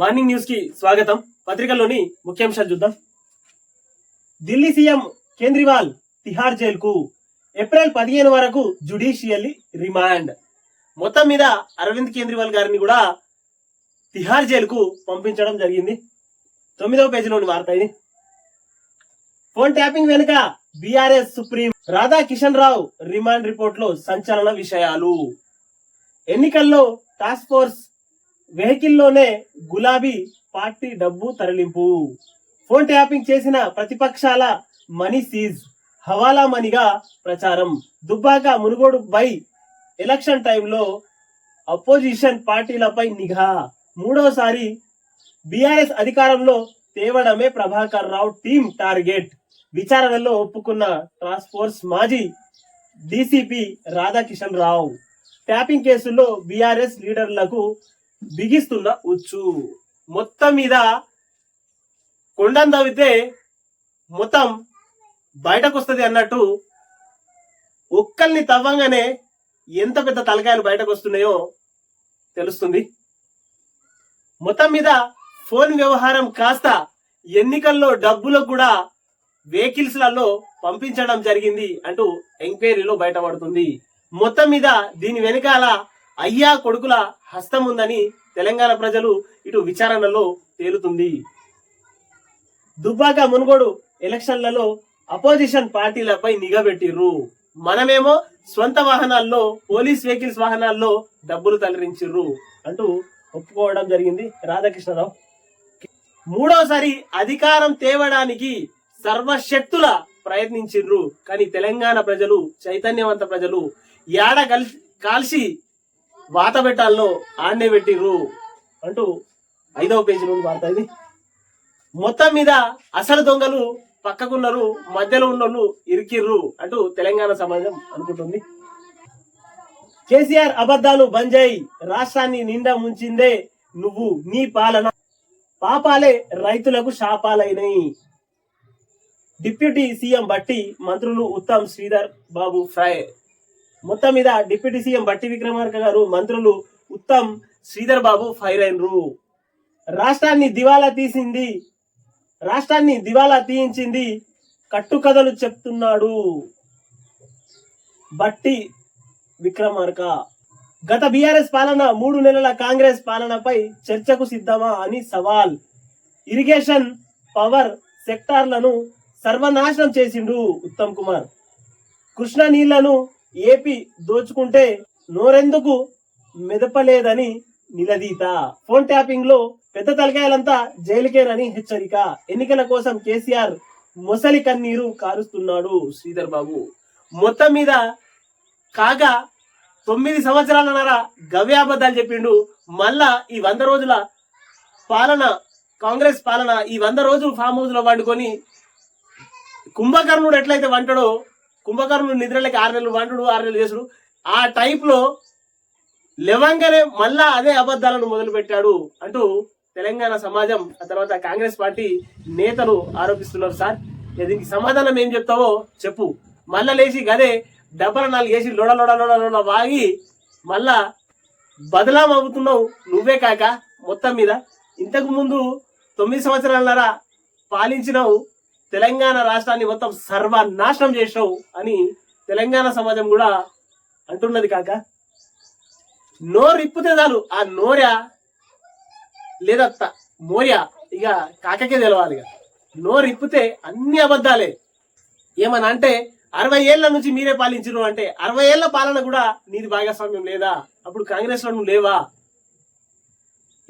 Morning న్యూస్కి స్వాగతం. పత్రికల్లోని ముఖ్యాంశాలు చూద్దాం. ఢిల్లీ సీఎం కేజ్రీవాల్ తిహార్ జైలుకు ఏప్రిల్ పదిహేను వరకు జుడిషియల్లీ రిమాండ్. మొత్తం మీద అరవింద్ కేజ్రీవాల్ గారిని కూడా తిహార్ జైలుకు పంపించడం జరిగింది. తొమ్మిదవ పేజీలోని వార్త ఇది. ఫోన్ ట్యాపింగ్ వెనుక BRS supreme Radha Kishan Rao remand రిపోర్ట్లో సంచలన విషయాలు. ఎన్నికల్లో టాస్క్ ఫోర్స్ వెహికల్లోనే గులాబీ పార్టీ డబ్బు తరలింపు. ఫోన్ ట్యాపింగ్ చేసిన ప్రతిపక్షాల మనీ సీజ్ హవాలా మనీగా ప్రచారం. దుబ్బాక మునుగోడు బై ఎలక్షన్ టైంలో అపోజిషన్ పార్టీలపై నిఘా. మూడోసారి బీఆర్ఎస్ అధికారంలో తేవడమే ప్రభాకర్ రావు టీం టార్గెట్. విచారణలో ఒప్పుకున్న టాస్క్ ఫోర్స్ మాజీ డీసీపీ రాధాకిషన్ రావు. ట్యాపింగ్ కేసుల్లో బీఆర్ఎస్ లీడర్లకు బిగిస్తున్న ఉచ్చు. మొత్తం మీద కొండను తవ్వితే మొత్తం బయటకు వస్తుంది అన్నట్టు ఒక్కల్ని తవ్వంగానే ఎంత పెద్ద తలకాయలు బయటకు వస్తున్నాయో తెలుస్తుంది. మొత్తం మీద ఫోన్ వ్యవహారం కాస్త ఎన్నికల్లో డబ్బులకు కూడా వెహికల్స్లలో పంపించడం జరిగింది అంటూ ఎంక్వైరీలో బయటపడుతుంది. మొత్తం మీద దీని వెనకాల అయ్యా కొడుకుల హస్తం ఉందని తెలంగాణ ప్రజలు ఇటు విచారణలో తేలుతుంది. దుబ్బాక మునుగోడు ఎలక్షన్లలో అపోజిషన్ పార్టీలపై నిఘబెట్టిర్రు మనమేమో స్వంత వాహనాల్లో పోలీస్ వెహికల్స్ వాహనాల్లో డబ్బులు తలరించిర్రు అంటూ ఒప్పుకోవడం జరిగింది రాధాకృష్ణరావు. మూడోసారి అధికారం తేవడానికి సర్వశక్తుల ప్రయత్నించిర్రు. కానీ తెలంగాణ ప్రజలు చైతన్యవంత ప్రజలు ఏడ కలిసి కాల్సి వాత పెట్టాల్లో ఆండే పెట్టిర్రు అంటూ ఐదవ పేజీ నుండి వార్త ఇది. మొత్తం మీద అసలు దొంగలు పక్కకున్నారు మధ్యలో ఉన్నోళ్ళు ఇరికిర్రు అంటూ తెలంగాణ సమాజం అనుకుంటుంది. కేసీఆర్ అబద్ధాలు బంజాయి రాష్ట్రాన్ని నిండా ముంచిందే నువ్వు నీ పాలన. పాపాలే రైతులకు శాపాలైనయి. డిప్యూటీ సీఎం బట్టి మంత్రులు ఉత్తమ్ శ్రీధర్ బాబు ఫ్రై మొత్తం మీద డిప్యూటీ సీఎం బట్టి విక్రమార్క గారు మంత్రులు ఉత్తమ్ శ్రీధర్ బాబు ఫైర్ అయినరు. రాష్ట్రాన్ని దివాలా తీసింది. రాష్ట్రాన్ని దివాలా తీయించింది కట్టుకథలు చెప్తున్నాడు బట్టి విక్రమార్క. గత బీఆర్ఎస్ పాలన మూడు నెలల కాంగ్రెస్ పాలనపై చర్చకు సిద్ధమా అని సవాల్. ఇరిగేషన్ పవర్ సెక్టార్లను సర్వనాశనం చేసిండు ఉత్తమ్ కుమార్. కృష్ణ నీళ్ళను ఏపీ దోచుకుంటే నోరెందుకు మెదపలేదని నిలదీత. ఫోన్ ట్యాపింగ్లో పెద్ద తలకాయలంతా జైలుకేనని హెచ్చరిక. ఎన్నికల కోసం కేసీఆర్ మొసలి కన్నీరు కారుస్తున్నాడు శ్రీధర్ బాబు. మొత్తం మీద కాగా తొమ్మిది సంవత్సరాలన్నర గవ్యాబద్ధాలు చెప్పిండు. మళ్ళా ఈ వంద రోజుల పాలన కాంగ్రెస్ పాలన ఈ వంద రోజులు ఫామ్ హౌస్లో వండుకొని కుంభకర్ణుడు ఎట్లయితే వంటడో కుంభకర్ణుడు నిద్రలకి ఆరు నెలలు వంటుడు ఆరు నెలలు చేసుడు. ఆ టైప్లో లో మళ్ళా అదే అబద్ధాలను మొదలుపెట్టాడు అంటూ తెలంగాణ సమాజం ఆ తర్వాత కాంగ్రెస్ పార్టీ నేతలు ఆరోపిస్తున్నారు సార్. దీనికి సమాధానం ఏం చెప్తావో చెప్పు. మళ్ళా లేచి గదే డబ్బల నాలుగు వేసి లోడ లోడ లోడ లోడ వాగి మళ్ళా బదలాం అవుతున్నావు నువ్వే కాక మొత్తం మీద. ఇంతకు ముందు తొమ్మిది సంవత్సరాల పాలించినావు తెలంగాణ రాష్ట్రాన్ని మొత్తం సర్వనాశనం చేసావు అని తెలంగాణ సమాజం కూడా అంటున్నది కాక? నోరు ఇప్పితే చాలు. ఆ నోర్యా లేదా త- మోర్య? ఇక కాకకే తెలవాలి ఇక. నోరు ఇప్పితే అన్ని అబద్ధాలే. ఏమని అంటే అరవై ఏళ్ళ నుంచి మీరే పాలించరు అంటే అరవై ఏళ్ళ పాలన కూడా నీది భాగస్వామ్యం లేదా? అప్పుడు కాంగ్రెస్లో నువ్వు లేవా?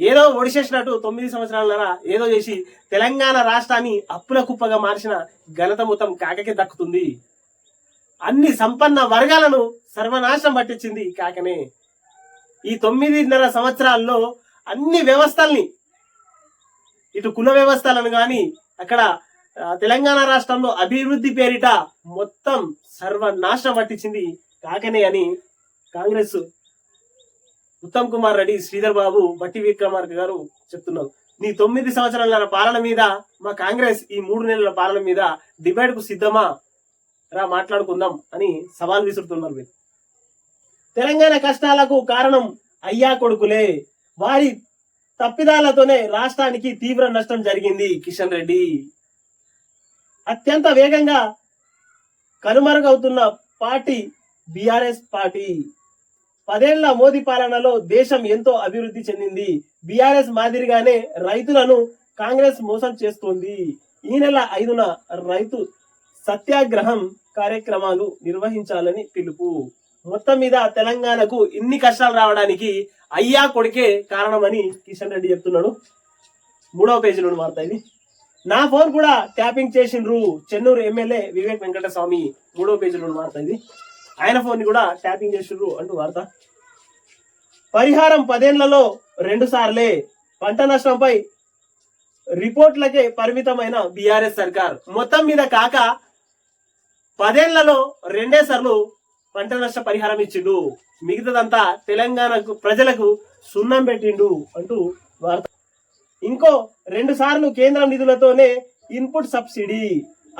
ఏదో ఒడిసేసినట్టు తొమ్మిది సంవత్సరాలరా ఏదో చేసి తెలంగాణ రాష్ట్రాన్ని అప్పుల కుప్పగా మార్చిన ఘనత మొత్తం కాకకే దక్కుతుంది. అన్ని సంపన్న వర్గాలను సర్వనాశనం పట్టించింది కాకనే. ఈ తొమ్మిదిన్నర సంవత్సరాల్లో అన్ని వ్యవస్థల్ని ఇటు కుల వ్యవస్థలను గాని అక్కడ తెలంగాణ రాష్ట్రంలో అభివృద్ధి పేరిట మొత్తం సర్వనాశనం పట్టించింది కాకనే అని కాంగ్రెస్ ఉత్తమ్ కుమార్ రెడ్డి శ్రీధర్ బాబు బట్టి విక్రమార్క గారు చెప్తున్నారు. నీ తొమ్మిది సంవత్సరాల పాలన మీద మా కాంగ్రెస్ ఈ మూడు నెలల పాలన మీద డిబేట్కు సిద్ధమా? రా మాట్లాడుకుందాం అని సవాల్ విసురుతున్నారు మీరు తెలంగాణ కష్టాలకు కారణం అయ్యా కొడుకులే. వారి తప్పిదాలతోనే రాష్ట్రానికి తీవ్ర నష్టం జరిగింది కిషన్ రెడ్డి. అత్యంత వేగంగా కనుమరుగవుతున్న పార్టీ బీఆర్ఎస్ పార్టీ. పదేళ్ళ మోదీ పాలనలో దేశం ఎంతో అభివృద్ధి చెందింది. బీఆర్ఎస్ మాదిరిగానే రైతులను కాంగ్రెస్ మోసం చేస్తోంది. ఈ నెల ఐదున రైతు సత్యాగ్రహం కార్యక్రమాలు నిర్వహించాలని పిలుపు. మొత్తం మీద తెలంగాణకు ఇన్ని కష్టాలు రావడానికి అయ్యా కొడుకే కారణమని కిషన్ రెడ్డి చెప్తున్నాడు. మూడవ పేజీలో వార్త ఇది. నా ఫోన్ కూడా ట్యాపింగ్ చేసిండ్రు చెన్నూరు ఎమ్మెల్యే వివేక్ వెంకటస్వామి. మూడవ పేజీలో వార్త ఇది. ఆయన ఫోన్ని కూడా ట్యాపింగ్ చేసిండ్రు అంటూ వార్త. పరిహారం పదేళ్ళలో రెండు సార్లే పంట నష్టంపై రిపోర్ట్లకే పరిమితమైన బీఆర్ఎస్ సర్కార్. మొత్తం మీద కాక పదేళ్ళలో రెండే సార్లు పంట నష్ట పరిహారం ఇచ్చిండు. మిగతాదంతా తెలంగాణకు ప్రజలకు సున్నం పెట్టిండు అంటూ వార్త. ఇంకో రెండు సార్లు కేంద్రం నిధులతోనే ఇన్పుట్ సబ్సిడీ.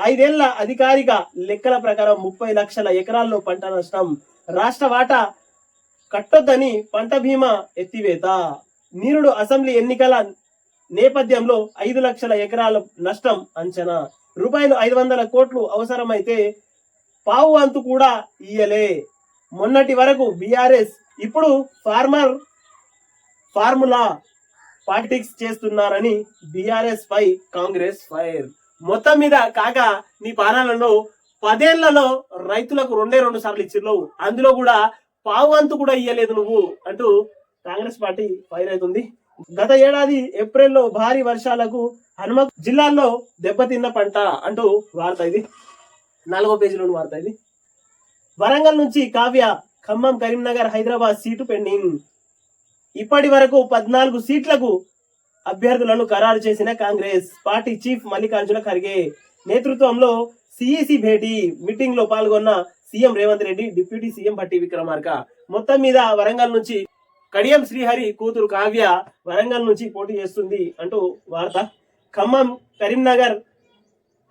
ఐదేళ్ళ అధికారిక లెక్కల ప్రకారం ముప్పై లక్షల ఎకరాల్లో పంట నష్టం. రాష్ట్ర వాటా కట్టొద్దని పంట బీమా ఎత్తివేత. నీరుడు అసెంబ్లీ ఎన్నికల నేపథ్యంలో ఐదు లక్షల ఎకరాల నష్టం అంచనా. రూపాయలు ఐదు వందల కోట్లు అవసరమైతే పావు అంతు కూడా ఇయ్యలే. మొన్నటి వరకు బీఆర్ఎస్ ఇప్పుడు ఫార్మర్ ఫార్ములా పాలిటిక్స్ చేస్తున్నారని బీఆర్ఎస్ పై కాంగ్రెస్ ఫైర్. మొత్తం మీద కాక నీ పాలనలో పదేళ్ళలో రైతులకు రెండే రెండు సార్లు ఇచ్చిర్రు. అందులో కూడా పావు వంతు కూడా ఇయ్యలేదు నువ్వు అంటూ కాంగ్రెస్ పార్టీ ఫైర్ అవుతుంది. గత ఏడాది ఏప్రిల్లో భారీ వర్షాలకు హనుమ జిల్లాల్లో దెబ్బతిన్న పంట అంటూ వార్త ఇది. నాలుగో పేజీలోని వార్త ఇది. వరంగల్ నుంచి కావ్య ఖమ్మం కరీంనగర్ హైదరాబాద్ సీటు పెండింగ్. ఇప్పటి వరకు పద్నాలుగు సీట్లకు అభ్యర్థులను ఖరారు చేసిన కాంగ్రెస్ పార్టీ చీఫ్ మల్లికార్జున ఖర్గే నేతృత్వంలో సిఈసి భేటీ మీటింగ్లో పాల్గొన్న CM Revanth Reddy deputy CM Bhatti Vikramarka. మొత్తం మీద వరంగల్ నుంచి కడియం శ్రీహరి కూతురు కావ్య వరంగల్ నుంచి పోటీ చేస్తుంది అంటూ వార్త. ఖమ్మం కరీంనగర్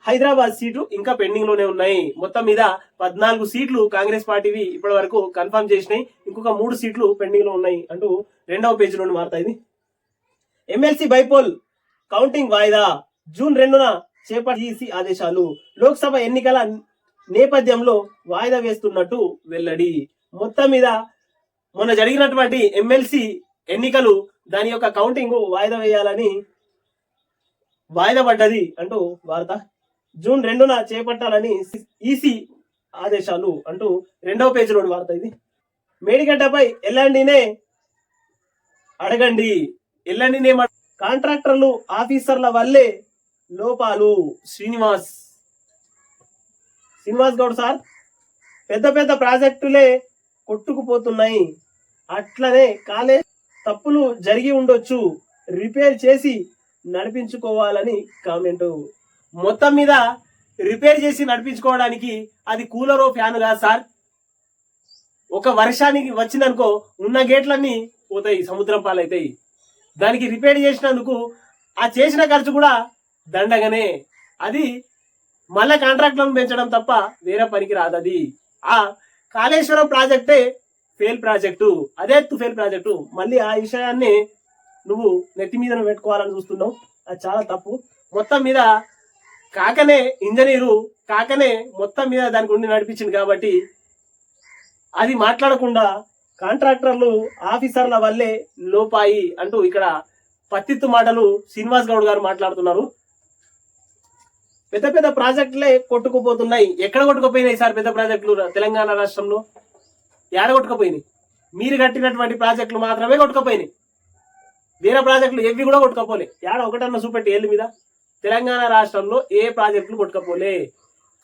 హైదరాబాద్ సీటు ఇంకా పెండింగ్లోనే ఉన్నాయి. మొత్తం మీద పద్నాలుగు సీట్లు కాంగ్రెస్ పార్టీవి ఇప్పటి వరకు కన్ఫర్మ్ చేసినాయి. ఇంకొక మూడు సీట్లు పెండింగ్లో ఉన్నాయి అంటూ రెండవ పేజీలోని వార్త ఇది. ఎమ్మెల్సీ బైపోల్ కౌంటింగ్ వాయిదా జూన్ రెండున చేపట్టి ఆదేశాలు. లోక్సభ ఎన్నికల నేపథ్యంలో వాయిదా వేస్తున్నట్టు వెల్లడి. మొత్తం మీద మొన్న జరిగినటువంటి ఎమ్మెల్సీ ఎన్నికలు దాని యొక్క కౌంటింగ్ వాయిదా వేయాలని వాయిదా పడ్డది అంటూ వార్త. జూన్ రెండున చేపట్టాలని ఈసీ ఆదేశాలు అంటూ రెండవ పేజీలోని వార్త ఇది. మేడిగడ్డపై ఎల్లండినే అడగండి. ఎల్లండినే నేమ కాంట్రాక్టర్లు ఆఫీసర్ల వల్లే లోపాలు. శ్రీనివాస్. శ్రీనివాస్ గౌడ్ సార్ పెద్ద పెద్ద ప్రాజెక్టులే కొట్టుకుపోతున్నాయి. అట్లనే కాలేజ్ తప్పులు జరిగి ఉండొచ్చు. రిపేర్ చేసి నడిపించుకోవాలని కామెంట్. మొత్తం మీద రిపేర్ చేసి నడిపించుకోవడానికి అది కూలరో ఫ్యాన్ కాదు సార్. ఒక వర్షానికి వచ్చిందనుకో ఉన్న గేట్లన్నీ పోతాయి సముద్రం పాలైతాయి. దానికి రిపేర్ చేసినందుకు ఆ చేసిన ఖర్చు కూడా దండగానే. అది మళ్ళా కాంట్రాక్ట్లను పెంచడం తప్ప వేరే పనికి రాదు అది ఆ కాళేశ్వరం ప్రాజెక్టే ఫెయిల్ ప్రాజెక్టు. అదే ఫెయిల్ ప్రాజెక్టు. మళ్ళీ ఆ విషయాన్ని నువ్వు నెత్తి మీద పెట్టుకోవాలని చూస్తున్నావు. అది చాలా తప్పు. మొత్తం మీద కాకనే ఇంజనీరు కాకనే మొత్తం మీద దానికి ఉండి నడిపించింది కాబట్టి అది మాట్లాడకుండా కాంట్రాక్టర్లు ఆఫీసర్ల వల్లే లోపాయి అంటూ ఇక్కడ పత్తిత్తు మాటలు శ్రీనివాస్ గౌడ్ గారు మాట్లాడుతున్నారు. పెద్ద పెద్ద ప్రాజెక్టులే కొట్టుకుపోతున్నాయి. ఎక్కడ కొట్టుకుపోయినాయి సార్ పెద్ద ప్రాజెక్టులు తెలంగాణ రాష్ట్రంలో? ఏడ కొట్టుకుపోయినాయి? మీరు కట్టినటువంటి ప్రాజెక్టులు మాత్రమే కొట్టుకుపోయినాయి. వేరే ప్రాజెక్టులు ఎవి కూడా కొట్టుకపోలే. ఏడ ఒకటన్నా చూపెట్టి ఏళ్ళ మీద. తెలంగాణ రాష్ట్రంలో ఏ ప్రాజెక్టులు కొట్టుకపోలే.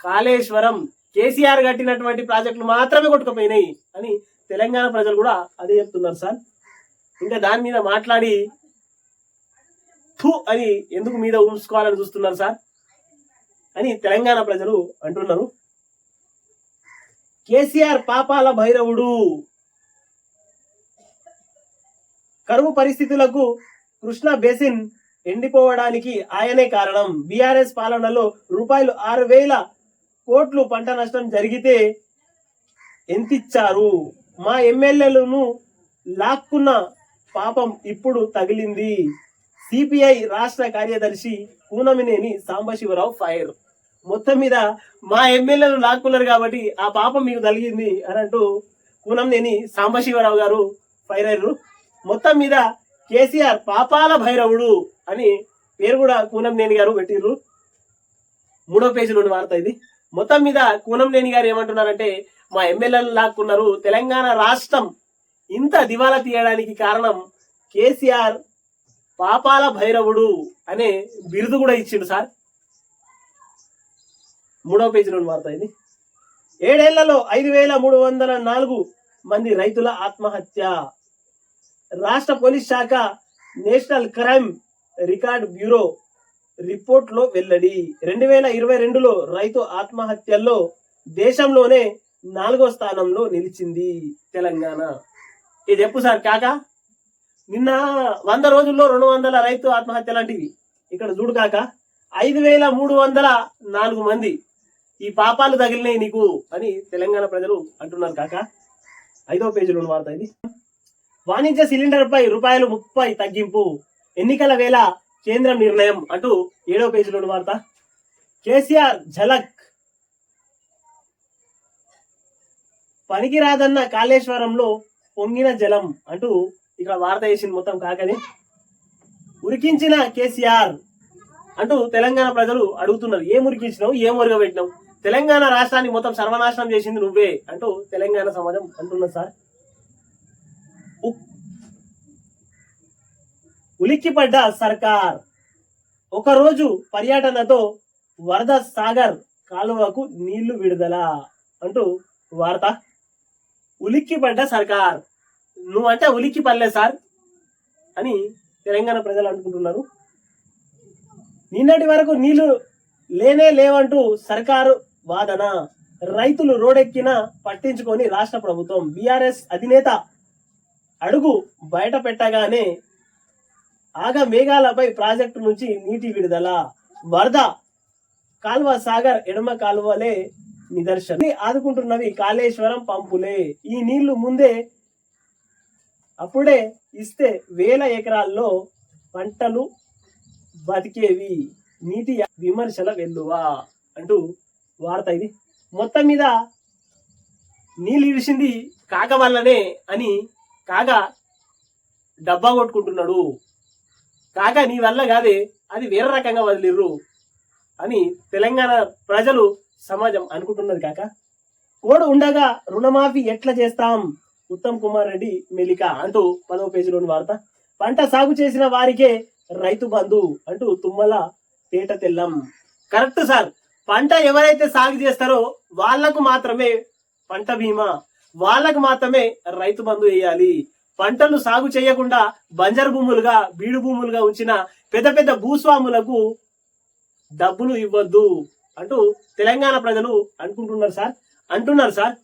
కాళేశ్వరం కేసీఆర్ కట్టినటువంటి ప్రాజెక్టులు మాత్రమే కొట్టుకుపోయినాయి అని తెలంగాణ ప్రజలు కూడా అదే చెప్తున్నారు సార్. ఇంకా దాని మీద మాట్లాడి థూ అని ఎందుకు మీద ఉంచుకోవాలని చూస్తున్నారు సార్ అని తెలంగాణ ప్రజలు అంటున్నారు. కేసీఆర్ పాపాల భైరవుడు. కరువు పరిస్థితులకు కృష్ణా బేసిన్ ఎండిపోవడానికి ఆయనే కారణం. బీఆర్ఎస్ పాలనలో రూపాయలు ఆరు వేల కోట్లు పంట నష్టం జరిగితే ఎంతిచ్చారు? మా ఎమ్మెల్యేలను లాక్కున్న పాపం ఇప్పుడు తగిలింది. సిపిఐ రాష్ట్ర కార్యదర్శి కూనమినేని సాంబశివరావు ఫైర్. మొత్తం మీద మా ఎమ్మెల్యేలు లాక్కున్నారు కాబట్టి ఆ పాపం మీకు తగిలింది అని అంటూ కూనంనేని సాంబశివరావు గారు ఫైర్ అయ్యారు. మొత్తం మీద కేసీఆర్ పాపాల భైరవుడు అని పేరు కూడా కూనంనేని గారు పెట్టిర్రు. మూడో పేజీలోని వార్త ఇది. మొత్తం మీద కూనంనేని గారు ఏమంటున్నారంటే మా ఎమ్మెల్యేలు లాక్కున్నారు తెలంగాణ రాష్ట్రం. ఇంత దివాలా తీయడానికి కారణం కేసీఆర్ పాపాల భైరవుడు అనే బిరుదు కూడా ఇచ్చిండు సార్. మూడవ పేజీ నుండి వార్త ఇది ఏడేళ్ళలో ఐదు వేల మూడు వందల నాలుగు మంది రైతుల ఆత్మహత్య. రాష్ట్ర పోలీస్ శాఖ నేషనల్ క్రైమ్ రికార్డ్ బ్యూరో రిపోర్ట్లో వెల్లడి. రెండు వేల ఇరవై రెండులో రైతు ఆత్మహత్యల్లో దేశంలోనే నాలుగో స్థానంలో నిలిచింది తెలంగాణ. ఇది చెప్పు సార్ కాక? నిన్న వంద రోజుల్లో రెండు వందల రైతు ఆత్మహత్య లాంటివి. ఇక్కడ చూడు కాక ఐదు వేల మూడు వందల నాలుగు మంది ఈ పాపాలు తగిలినాయి నీకు అని తెలంగాణ ప్రజలు అంటున్నారు కాక. ఐదో పేజీలో ఉన్న వార్త ఇది. వాణిజ్య సిలిండర్ పై రూపాయలు ముప్పై తగ్గింపు. ఎన్నికల వేళ కేంద్రం నిర్ణయం అంటూ ఏడో పేజీలో వార్త. కేసీఆర్ ఝలక్. పనికిరాదన్న కాళేశ్వరంలో పొంగిన జలం అంటూ ఇక్కడ వార్త వేసింది మొత్తం కాకని. ఉరికించిన కేసీఆర్ అంటూ తెలంగాణ ప్రజలు అడుగుతున్నారు ఏం ఉరికించినావు? ఏం ఉరగబెట్టినావు తెలంగాణ రాష్ట్రాన్ని మొత్తం సర్వనాశనం చేసింది నువ్వే అంటూ తెలంగాణ సమాజం అంటున్నారు సార్. ఉలిక్కిపడ్డ సర్కార్. ఒకరోజు పర్యటనతో వరద సాగర్ కాలువకు నీళ్ళు విడుదల అంటూ వార్త. ఉలిక్కిపడ్డ సర్కార్. నువ్వు అంటే ఉలిక్కి పడలే సార్ అని తెలంగాణ ప్రజలు అనుకుంటున్నారు. నిన్నటి వరకు నీళ్ళు లేనే లేవంటూ సర్కారు వాదన. రైతులు రోడెక్కిన పట్టించుకొని రాష్ట్ర ప్రభుత్వం. బీఆర్ఎస్ అధినేత అడుగు బయట పెట్టగానే ఆగ మేఘాలపై ప్రాజెక్టు నుంచి నీటి విడుదల. వరద కాల్వ సాగర్ ఎడమ కాలువలే నిదర్శనం. ఆదుకుంటున్నవి కాళేశ్వరం పంపులే. ఈ నీళ్ళు ముందే అప్పుడే ఇస్తే వేల ఎకరాల్లో పంటలు బతికేవి. నీటి విమర్శల వెల్లువా అంటూ వార్త ఇది. మొత్తం మీద నీళ్ళు ఇడిసింది కాక వల్లనే అని కాక డబ్బా కొట్టుకుంటున్నాడు. కాక నీ వల్ల కాదే అది వేరే రకంగా వదిలిర్రు అని తెలంగాణ ప్రజలు సమాజం అనుకుంటున్నది కాక. కోడు ఉండగా రుణమాఫీ ఎట్లా చేస్తాం? ఉత్తమ్ కుమార్ రెడ్డి మెలిక అంటూ పదవ పేజీలోని వార్త. పంట సాగు చేసిన వారికే రైతు బంధు అంటూ తుమ్మల తేట తెల్లం. Correct sir. పంట ఎవరైతే సాగు చేస్తారో వాళ్ళకు మాత్రమే పంట బీమా. వాళ్ళకు మాత్రమే రైతు బంధు వేయాలి. పంటలు సాగు చేయకుండా బంజరు భూములుగా బీడు భూములుగా ఉంచిన పెద్ద పెద్ద భూస్వాములకు డబ్బులు ఇవ్వద్దు అంటూ తెలంగాణ ప్రజలు అనుకుంటున్నారు సార్. అంటున్నారు సార్.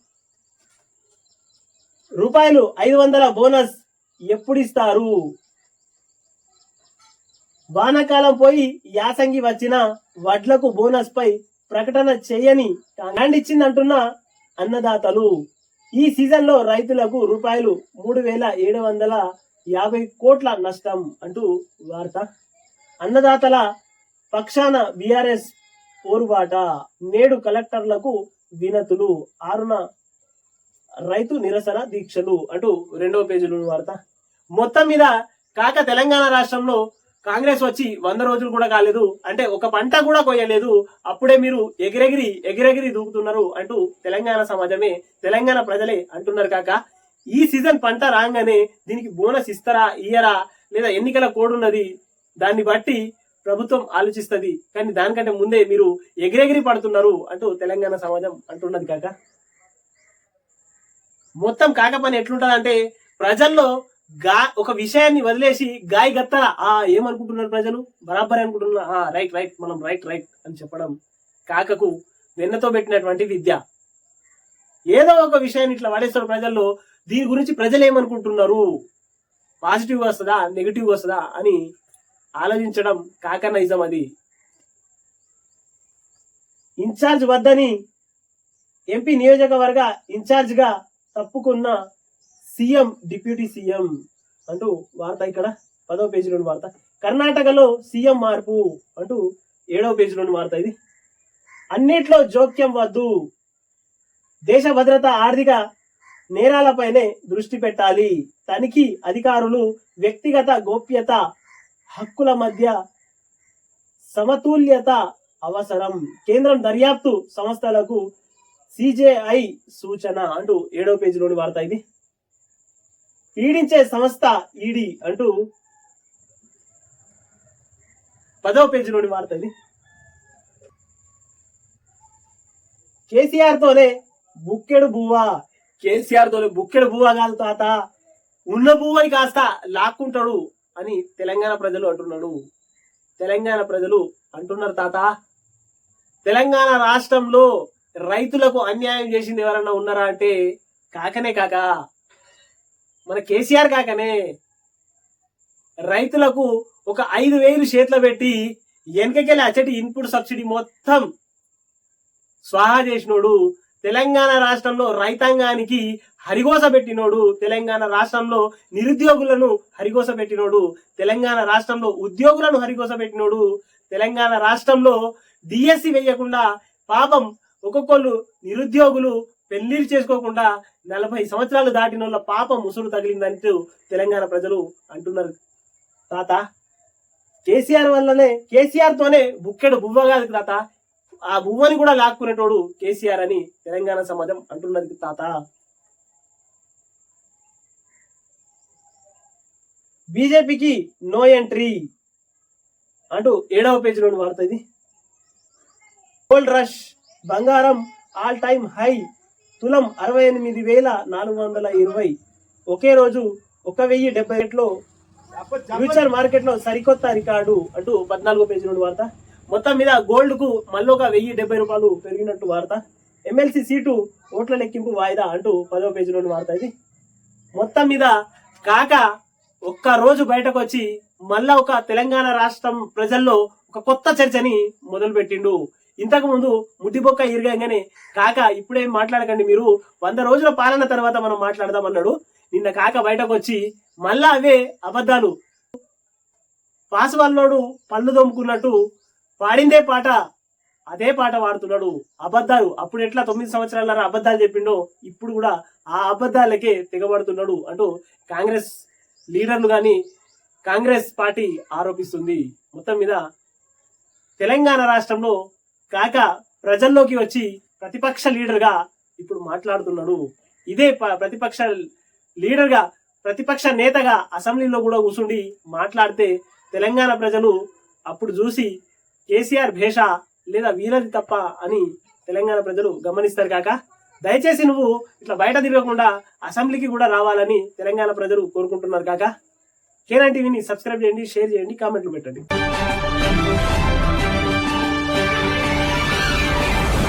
రూపాయలు ఐదు వందల బోనస్ ఎప్పుడు ఇస్తారు వానాకాలం పోయి యాసంగి వచ్చిన వడ్లకు బోనస్ పై ప్రకటన చేయని హ్యాండ్ అన్నదాతలు. ఈ సీజన్లో రైతులకు రూపాయలు మూడు వేల ఏడు వందల యాభై కోట్ల నష్టం అంటూ వార్త. అన్నదాతల పక్షాన బీఆర్ఎస్ పోరుబాట. నేడు కలెక్టర్లకు వినతులు. ఆరున రైతు నిరసన దీక్షలు అంటూ రెండవ పేజీలో వార్త. మొత్తం మీద కాక తెలంగాణ రాష్ట్రంలో కాంగ్రెస్ వచ్చి వంద రోజులు కూడా కాలేదు. అంటే ఒక పంట కూడా కొయ్యలేదు. అప్పుడే మీరు ఎగిరెగిరి ఎగిరెగిరి దూకుతున్నారు అంటూ తెలంగాణ సమాజమే తెలంగాణ ప్రజలే అంటున్నారు కాక ఈ సీజన్ పంట రాగానే దీనికి బోనస్ ఇస్తారా ఇయ్యరా లేదా ఎన్నికల కోడ్ ఉన్నది దాన్ని బట్టి ప్రభుత్వం ఆలోచిస్తుంది. కానీ దానికంటే ముందే మీరు ఎగిరెగిరి పడుతున్నారు అంటూ తెలంగాణ సమాజం అంటున్నది కాక. మొత్తం కాక పని ఎట్లుంటది అంటే ప్రజల్లో గా ఒక విషయాన్ని వదిలేసి గాయ గత్తర ఆ ఏమనుకుంటున్నారు ప్రజలు? బరాబర్ అనుకుంటున్నారు ఆ రైట్ రైట్ మనం రైట్ రైట్ అని చెప్పడం కాకకు వెన్నతో పెట్టినటువంటి విద్య. ఏదో ఒక విషయాన్ని ఇట్లా పడేస్తారు ప్రజల్లో. దీని గురించి ప్రజలు ఏమనుకుంటున్నారు? పాజిటివ్ వస్తుందా? నెగిటివ్ వస్తుందా? అని ఆలోచించడం కాక నైజం అది. ఇన్ఛార్జ్ వద్దని ఎంపీ నియోజకవర్గ ఇన్ఛార్జ్గా తప్పుకున్న సీఎం డిప్యూటీ సీఎం అంటూ వార్త ఇక్కడ పదవ పేజీలోని వార్త. కర్ణాటకలో సీఎం మార్పు అంటూ ఏడవ పేజీలోని వార్త ఇది. అన్నిట్లో జోక్యం వద్దు. దేశ భద్రత ఆర్థిక నేరాలపైనే దృష్టి పెట్టాలి. తనిఖీ అధికారులు వ్యక్తిగత గోప్యత హక్కుల మధ్య సమతుల్యత అవసరం. కేంద్రం దర్యాప్తు సంస్థలకు సిజేఐ సూచన అంటూ ఏడవ పేజీలోని వార్త ఇది. పీడించే సంస్థ ఈడీ అంటూ పదవ పేజీలోని వార్త ఇది. కేసీఆర్ తోనే బుక్కెడు బువ్వా. కేసీఆర్ తోనే బుక్కెడు బువ్వా కాదు తాత. ఉన్న బువ్వని కాస్త లాక్కుంటాడు అని తెలంగాణ ప్రజలు అంటున్నాడు. తెలంగాణ ప్రజలు అంటున్నారు తాత. తెలంగాణ రాష్ట్రంలో రైతులకు అన్యాయం చేసింది ఎవరన్నా ఉన్నారా అంటే కాకనే కాక. మన కేసీఆర్ కాకనే రైతులకు ఒక ఐదు వేలు చేతిలో పెట్టి వెనకకెళ్ళి అచ్చటి ఇన్పుట్ సబ్సిడీ మొత్తం స్వాహా చేసినోడు తెలంగాణ రాష్ట్రంలో రైతాంగానికి హరిగోస పెట్టినోడు తెలంగాణ రాష్ట్రంలో నిరుద్యోగులను హరిగోస పెట్టినోడు తెలంగాణ రాష్ట్రంలో ఉద్యోగులను హరిగోస పెట్టినోడు తెలంగాణ రాష్ట్రంలో డిఎస్సి వేయకుండా పాపం ఒక్కొక్కళ్ళు నిరుద్యోగులు పెళ్ళిళ్ళు చేసుకోకుండా నలభై సంవత్సరాలు దాటిన వాళ్ళ పాపం ముసురు తగిలిందంటూ తెలంగాణ ప్రజలు అంటున్నారు. తాత కేసీఆర్ వల్లనే కేసీఆర్ తోనే బుక్కెడు బువ్వ కాదు తాత. ఆ బువ్వని కూడా లాక్కునేటోడు కేసీఆర్ అని తెలంగాణ సమాజం అంటున్నది తాత. బీజేపీకి నో ఎంట్రీ అంటూ ఏడవ పేజీలోని వార్త ఇది. గోల్డ్ రష్ బంగారం ఆల్ టైమ్ హై తులం అరవై ఎనిమిది వేల నాలుగు వందల ఇరవై. ఒకే రోజు ఒక వెయ్యి డెబ్బై ఏట్లో ఫ్యూచర్ మార్కెట్లో సరికొత్త రికార్డు అంటూ పద్నాలుగో పేజీ నుండి వార్త. మొత్తం మీద గోల్డ్కు మళ్ళీ ఒక వెయ్యి డెబ్బై రూపాయలు పెరిగినట్టు వార్త. ఎమ్మెల్సీ సీటు ఓట్ల లెక్కింపు వాయిదా అంటూ పదవ పేజీ నుండి వార్త ఇది. మొత్తం మీద కాక ఒక్క రోజు బయటకు వచ్చి మళ్ళా ఒక తెలంగాణ రాష్ట్రం ప్రజల్లో ఒక కొత్త చర్చని మొదలుపెట్టిండు. ఇంతకుముందు ఇంతకు ముందు ముద్దిబొక్క ఇరగంగానే కాక ఇప్పుడేం మాట్లాడకండి మీరు. వంద రోజుల పాలన తర్వాత మనం మాట్లాడదాం అన్నాడు. నిన్న కాక బయటకు వచ్చి మళ్ళా అవే అబద్ధాలు. పాస్ పళ్ళు దొమ్ముకున్నట్టు పాడిందే పాట అదే పాట పాడుతున్నాడు. అబద్ధాలు. అప్పుడు ఎట్లా తొమ్మిది సంవత్సరాల అబద్ధాలు చెప్పిండో ఇప్పుడు కూడా ఆ అబద్ధాలకే తెగబడుతున్నాడు అంటూ కాంగ్రెస్ లీడర్లు గాని కాంగ్రెస్ పార్టీ ఆరోపిస్తుంది. మొత్తం మీద తెలంగాణ రాష్ట్రంలో కాక ప్రజల్లోకి వచ్చి ప్రతిపక్ష లీడర్గా ఇప్పుడు మాట్లాడుతున్నాడు. ఇదే ప- ప్రతిపక్ష లీడర్గా ప్రతిపక్ష నేతగా అసెంబ్లీలో కూడా కూర్చుండి మాట్లాడితే తెలంగాణ ప్రజలు అప్పుడు చూసి కేసీఆర్ భేష లేదా వీరది తప్ప అని తెలంగాణ ప్రజలు గమనిస్తారు కాక దయచేసి నువ్వు ఇట్లా బయట తిరగకుండా అసెంబ్లీకి కూడా రావాలని తెలంగాణ ప్రజలు కోరుకుంటున్నారు కాక కేనా టీవీని సబ్స్క్రైబ్ చేయండి షేర్ చేయండి కామెంట్లు పెట్టండి.